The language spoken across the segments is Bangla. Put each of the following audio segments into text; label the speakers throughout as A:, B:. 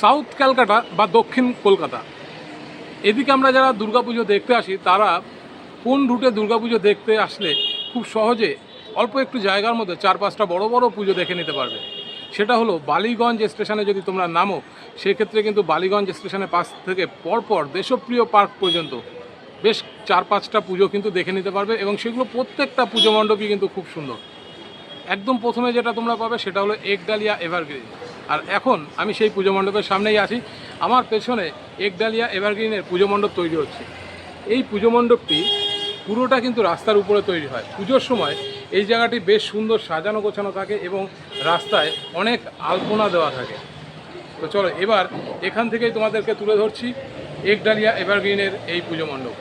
A: সাউথ ক্যালকাটা বা দক্ষিণ কলকাতা। এদিকে আমরা যারা দুর্গাপুজো দেখতে আসি, তারা কোন রুটে দুর্গাপুজো দেখতে আসলে খুব সহজে অল্প একটু জায়গার মধ্যে চার পাঁচটা বড় বড় পুজো দেখে নিতে পারবে। সেটা হলো বালিগঞ্জ স্টেশনে যদি তোমরা নামো, সেক্ষেত্রে কিন্তু বালিগঞ্জ স্টেশনের পাশ থেকে পরপর দেশপ্রিয় পার্ক পর্যন্ত বেশ চার পাঁচটা পুজো কিন্তু দেখে নিতে পারবে এবং সেগুলো প্রত্যেকটা পুজো মণ্ডপই কিন্তু খুব সুন্দর। একদম প্রথমে যেটা তোমরা পাবে সেটা হলো একডালিয়া এভারগ্রিন আর এখন আমি সেই পুজো মণ্ডপের সামনেই আছি। আমার পেছনে একডালিয়া এভারগ্রিনের পুজো মণ্ডপ তৈরি হচ্ছে। এই পুজো মণ্ডপটি পুরোটা কিন্তু রাস্তার উপরে তৈরি হয়। পুজোর সময় এই জায়গাটি বেশ সুন্দর সাজানো গোছানো থাকে এবং রাস্তায় অনেক আলপনা দেওয়া থাকে। তো চলো এবার এখান থেকেই তোমাদেরকে তুলে ধরছি। একডালিয়া এভারগ্রিনের এই পুজো মণ্ডপ।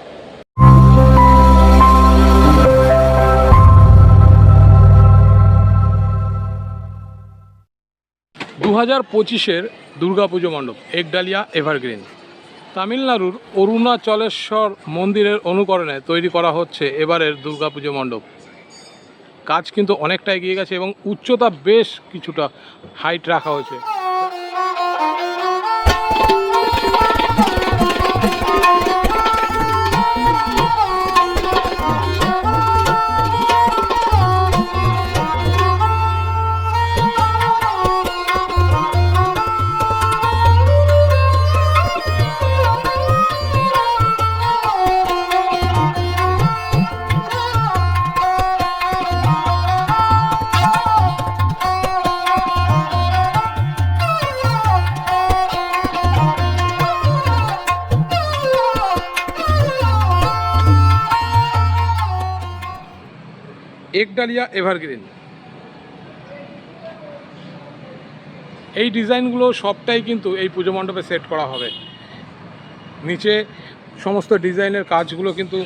A: হাজার পঁচিশের দুর্গাপুজো মণ্ডপ, একডালিয়া এভারগ্রিন। তামিলনাড়ুর অরুণাচলেশ্বর মন্দিরের অনুকরণে তৈরি করা হচ্ছে এবারের দুর্গাপুজো মণ্ডপ। কাজ কিন্তু অনেকটা এগিয়ে গেছে এবং উচ্চতা বেশ কিছুটা হাইট রাখা হয়েছে। একডালিয়া এভারগ্রিন। এই ডিজাইনগুলো সবটাই কিন্তু এই পুজো মণ্ডপে সেট করা হবে। নিচে সমস্ত ডিজাইনের কাজগুলো কিন্তু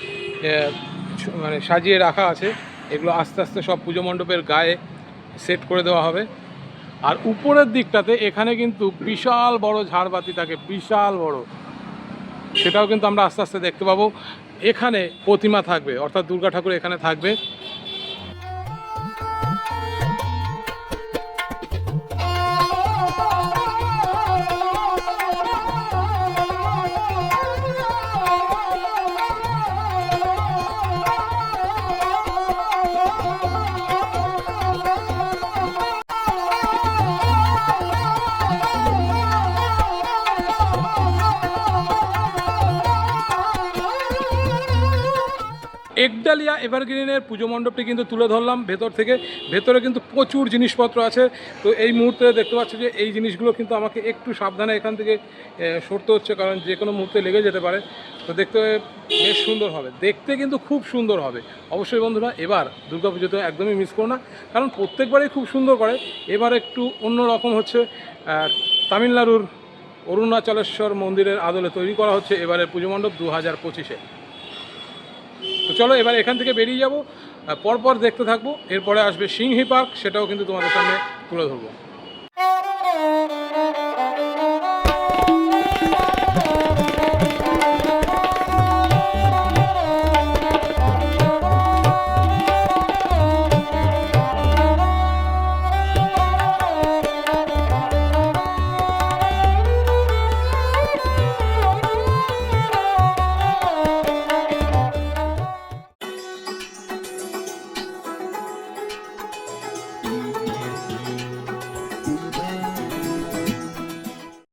A: মানে সাজিয়ে রাখা আছে। এগুলো আস্তে আস্তে সব পুজো মণ্ডপের গায়ে সেট করে দেওয়া হবে। আর উপরের দিকটাতে এখানে কিন্তু বিশাল বড় ঝাড়বাতি থাকে, বিশাল বড়। সেটাও কিন্তু আমরা আস্তে আস্তে দেখতে পাবো। এখানে প্রতিমা থাকবে, অর্থাৎ দুর্গা ঠাকুর এখানে থাকবে। Bye. একডালিয়া এভারগ্রিনের পুজো মণ্ডপটি কিন্তু তুলে ধরলাম ভেতর থেকে। ভেতরে কিন্তু প্রচুর জিনিসপত্র আছে। তো এই মুহূর্তে দেখতে পাচ্ছি যে এই জিনিসগুলো কিন্তু আমাকে একটু সাবধানে এখান থেকে সরতে হচ্ছে, কারণ যে কোনো মুহূর্তে লেগে যেতে পারে। তো দেখতে বেশ সুন্দর হবে। দেখতে কিন্তু খুব সুন্দর হবে। অবশ্যই বন্ধুরা, এবার দুর্গা দুর্গাপুজোতে একদমই মিস করো না। কারণ প্রত্যেকবারই খুব সুন্দর করে। এবার একটু অন্য রকম হচ্ছে তামিলনাড়ুর অরুণাচলেশ্বর মন্দিরের আদলে তৈরি করা হচ্ছে এবারের পুজো মণ্ডপ দু হাজার পঁচিশে। তো চলো এবার এখান থেকে বেরিয়ে যাব। পরপর দেখতে থাকব। এরপরে আসবে সিংহি পার্ক, সেটাও কিন্তু তোমাদের সামনে তুলে ধরবো।